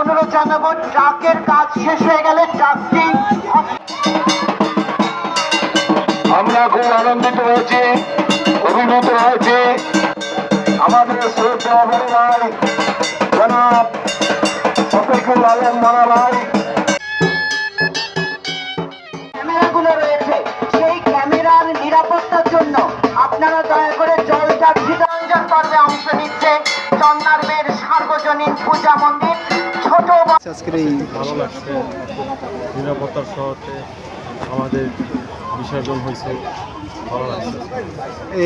অনুরোধ জানাব ট্রাকের কাজ শেষ হয়ে গেলে ট্রাকটি আমরা খুব আনন্দিত হয়েছি অভিভূত হয়েছি। আমাদের শ্রদ্ধা বড় ভাই জনাব শফিকুল আলম মারা ভাই। ক্যামেরাগুলো রয়েছে। সেই ক্যামেরার নিরাপত্তার জন্য আপনারা দয়া করে জলটা পর্বে অংশ নিচ্ছে। চন্দার মেয়ের সার্বজনীন পূজা মন্দির। আজকের এই ভালো লাগছে। নিরাপত্তার সহতে আমাদের বিসর্জন হয়েছে।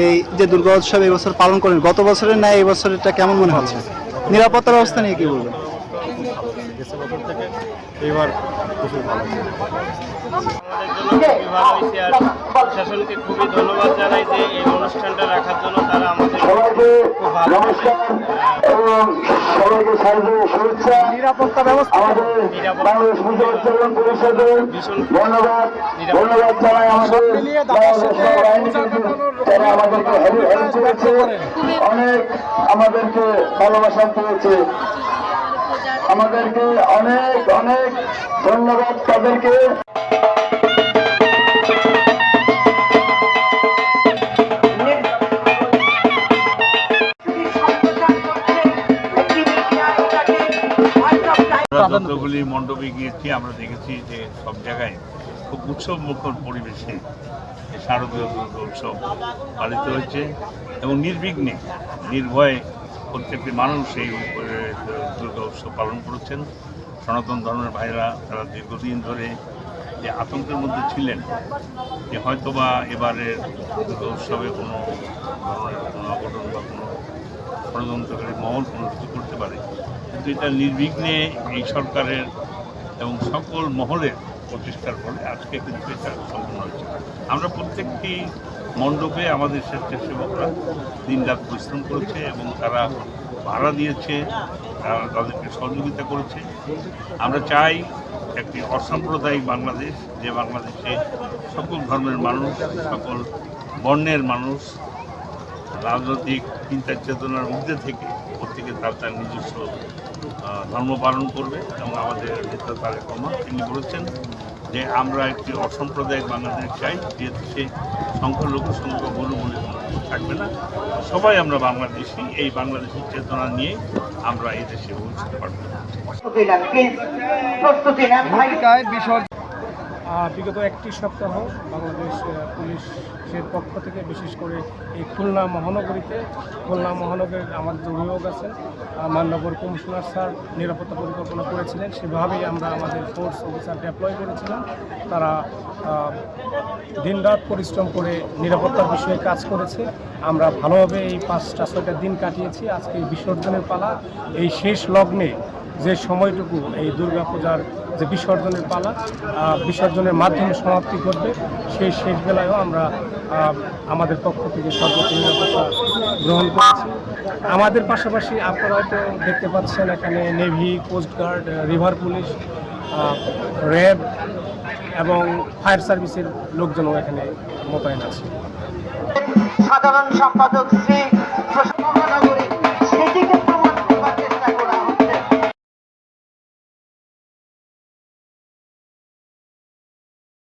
এই যে দুর্গা উৎসব এই বছর পালন করেন গত বছরের না এই বছরেরটা কেমন মনে হচ্ছে? নিরাপত্তার অবস্থা নিয়ে কি বলবেন? গেছে ভালো আমাদের জন্য খুবই ভালো হয়েছে আর প্রশাসনকে খুবই ধন্যবাদ জানাই যে এই অনুষ্ঠানটা রাখার জন্য তারা আমাদের সবাইকে নমস্কার এবং সবাইকে সার্বিক শুভেচ্ছা। নিরাপত্তা ব্যবস্থা। ধন্যবাদ। ধন্যবাদ জানাই আমাদের অনেক আমাদেরকে ভালোবাসা পেয়েছে আমাদেরকে অনেক অনেক ধন্যবাদ তাদেরকে। যতগুলি মণ্ডপে গিয়েছি, আমরা দেখেছি যে সব জায়গায় খুব উৎসব মুখর পরিবেশে শারদীয় উৎসব পালিত হয়েছে এবং নির্বিঘ্নে, নির্ভয়ে প্রত্যেকটি মানুষ এই দুর্গা উৎসব পালন করেছেন। সনাতন ধর্মের ভাইরা তারা দীর্ঘদিন ধরে যে আতঙ্কের মধ্যে ছিলেন যে হয়তোবা এবারের দুর্গা উৎসবে কোনো ষড়যন্ত্রকারী মহল কোনো কিছু করতে পারে। কিন্তু এটা নির্বিঘ্নে এই সরকারের এবং সকল মহলের প্রচেষ্টার ফলে আজকে কিন্তু এটা সম্পূর্ণ হয়েছে। আমরা প্রত্যেকটি মণ্ডপে আমাদের স্বেচ্ছাসেবকরা দিনরাত পরিশ্রম করেছে এবং তারা ভাড়া দিয়েছে, তারা তাদেরকে সহযোগিতা করেছে। আমরা চাই একটি অসাম্প্রদায়িক বাংলাদেশ, যে বাংলাদেশে সকল ধর্মের মানুষ, সকল বর্ণের মানুষ রাজনৈতিক চিন্তা চেতনার মধ্যে থেকে প্রত্যেকে তার তার নিজস্ব ধর্ম পালন করবে এবং আমাদের নেতা তারেক রহমান তিনি বলেছেন যে আমরা একটি অসাম্প্রদায়িক বাংলাদেশ চাই যে দেশে সংখ্যালঘু সংখ্যা গরু বলে কিছু থাকবে না। সবাই আমরা বাংলাদেশি এই বাংলাদেশের চেতনা নিয়ে আমরা এই দেশে পৌঁছতে পারব। বিগত একটি সপ্তাহ বাংলাদেশ পুলিশের পক্ষ থেকে, বিশেষ করে এই খুলনা মহানগরীতে, খুলনা মহানগরীর আমার যে অভিভাবক আছেন মান্যবর কমিশনার স্যার নিরাপত্তা পরিকল্পনা করেছিলেন, সেভাবেই আমরা আমাদের ফোর্স অফিসার ডেপ্লয় করেছিলাম। তারা দিনরাত পরিশ্রম করে নিরাপত্তার বিষয়ে কাজ করেছে। আমরা ভালোভাবে এই পাঁচটা, ছয়টা দিন কাটিয়েছি। আজকে বিসর্জনের পালা, এই শেষ লগ্নে যে সময়টুকু এই দুর্গাপূজার যে বিসর্জনের পালা বিসর্জনের মাধ্যমে সমাপ্তি করবে সেই শেষ বেলায়ও আমরা আমাদের পক্ষ থেকে সর্বোচ্চ নিরাপত্তা গ্রহণ করেছি। আমাদের পাশাপাশি আপনারা হয়তো দেখতে পাচ্ছেন এখানে navy coastguard river police RAB এবং ফায়ার সার্ভিসের লোকজনও এখানে মোতায়েন আছে। সাধারণ সম্পাদক শ্রী